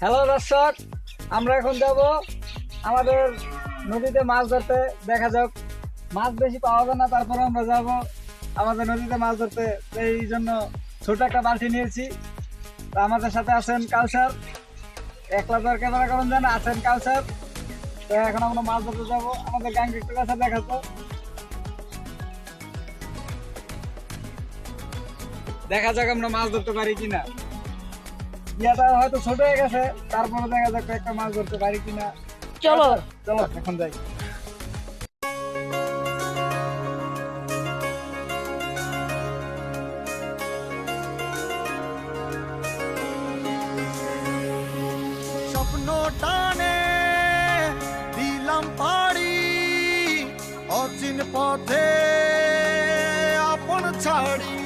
Hello দর্শক। আমরা এখন যাব আমাদের নদীতে মাছ ধরতে। দেখা যাক, মাছ বেশি পাওয়া যায় না, তারপরে আমরা যাব আমাদের নদীতে মাছ ধরতে। এই জন্য ছোট একটা বালতি নিয়েছি। তো আমাদের সাথে আছেন কালচার একলা তো ক্যামেরা করেন জানা আছেন কালচার তো এখন আমরা মাছ ধরতে যাব। আমাদের গ্যাং একটু কাছে দেখাতো দেখা যাক আমরা মাছ ধরতে পারি কিনা। ইয়াটা হয়তো ছোট হয়ে গেছে তারপরে দেখা যাক একটা মাছ ধরতে পারি কিনা। চলো। চলো এখন যাই। স্বপ্ন টানে দিলাম পাড়ি অচিন পথে আপন ছাড়ি।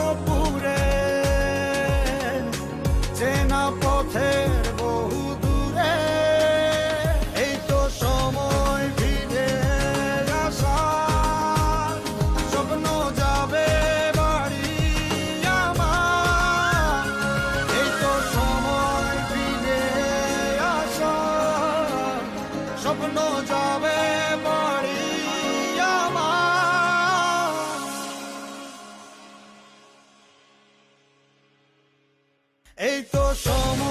স্বপ্ন যাবে বাড়ি এই তো সময়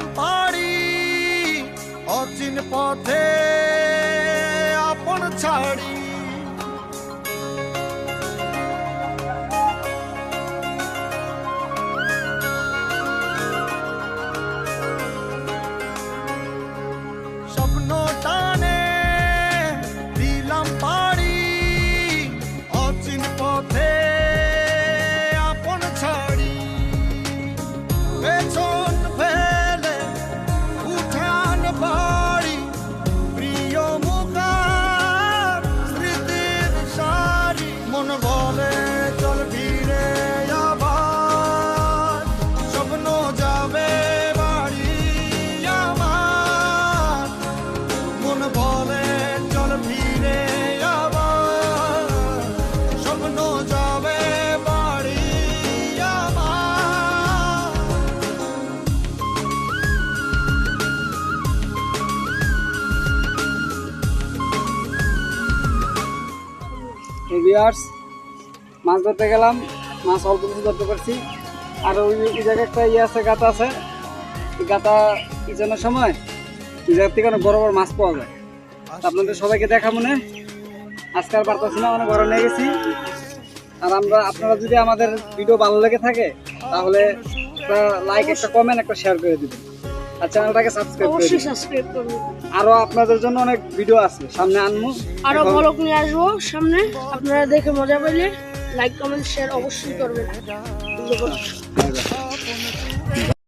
দিলাম ভিউয়ার্স মাছ ধরতে গেলাম, মাছ অল্প কিছু ধরতে পারছি। আর ওই ওই জায়গায় একটা ইয়ে আছে, গাতা আছে। গাতা ইজানোর সময় ওই জায়গা থেকে অনেক বড় বড় মাছ পাওয়া যায়। আপনাদের সবাইকে দেখা মনে। আজকাল পারতেছি না, অনেক বড় নিয়ে গেছি। আর আমরা, আপনারা যদি আমাদের ভিডিও ভালো লেগে থাকে, তাহলে একটা লাইক একটা কমেন্ট একটা শেয়ার করে দিবেন। আর চ্যানেলটাকে সাবস্ক্রাইব করে অবশ্যই সাবস্ক্রাইব করবেন আরও আপনাদের জন্য অনেক ভিডিও আছে। সামনে আনব আরও ভালো ব্লগ নিয়ে আসব সামনে। আপনারা দেখে মজা পাইলে লাইক কমেন্ট শেয়ার অবশ্যই করবেন। ধন্যবাদ.